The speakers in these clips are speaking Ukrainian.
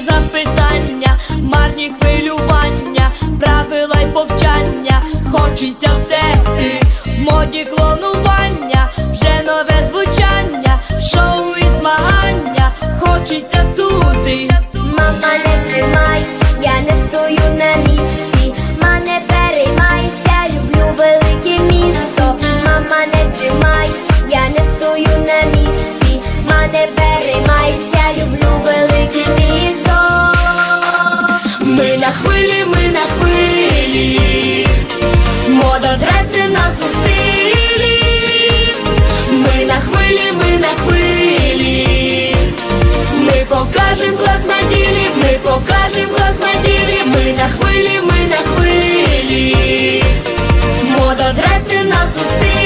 Запитання, марні хвилювання, правила й повчання, хочеться втекти, в моді клонування, вже нове звучання, шоу і змагання, хочеться туди. Мама, не тримай, я не стою на місці, Мама, не переймай, люблю велике місто. Мама, не тримай, я не стою на місці, Мама, не переймай, люблю велике місто. Ми на хвилі, ми на хвилі, мода драться нас у стилі. Ми на хвилі, ми на хвилі, ми покажем клас на ділі, ми покажем клас на ділі, ми на хвилі, ми на хвилі, мода драться нас у стилі.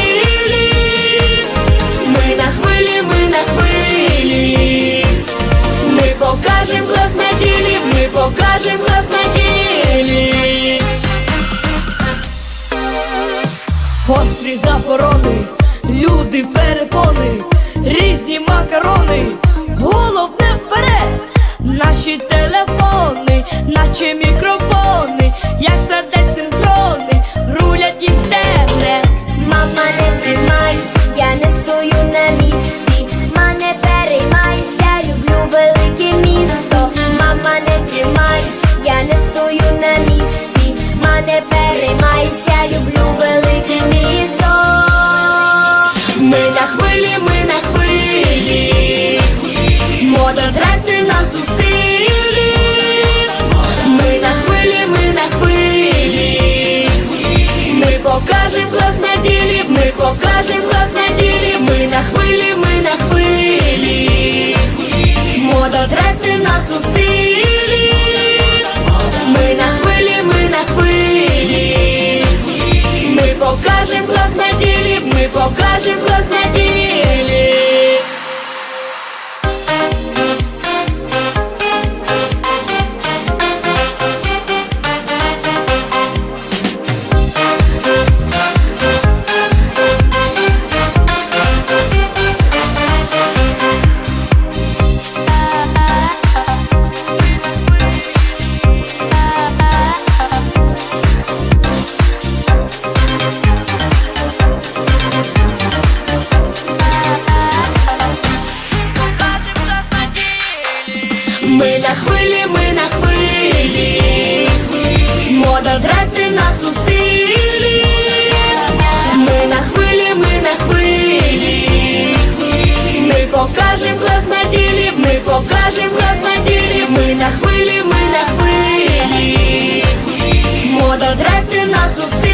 Люди перепони, різні макарони, головне вперед, наші телефони, наче мікрофони, клас на ділі, ми покажем глаз на ділі, ми на хвилі, ми на хвилі, мода драться нас у стилі. Ми на хвилі, ми на хвилі. Ми покажем клас на ділі, ми покажем клас на ділі. Ми на хвилі, ми на хвилі, мода драться нас у стилі. Ми на хвилі, ми на хвилі. Ми покажем клас на ділі, ми покажем клас на ділі. Ми на хвилі, ми на хвилі. Мода драться нас у стилі.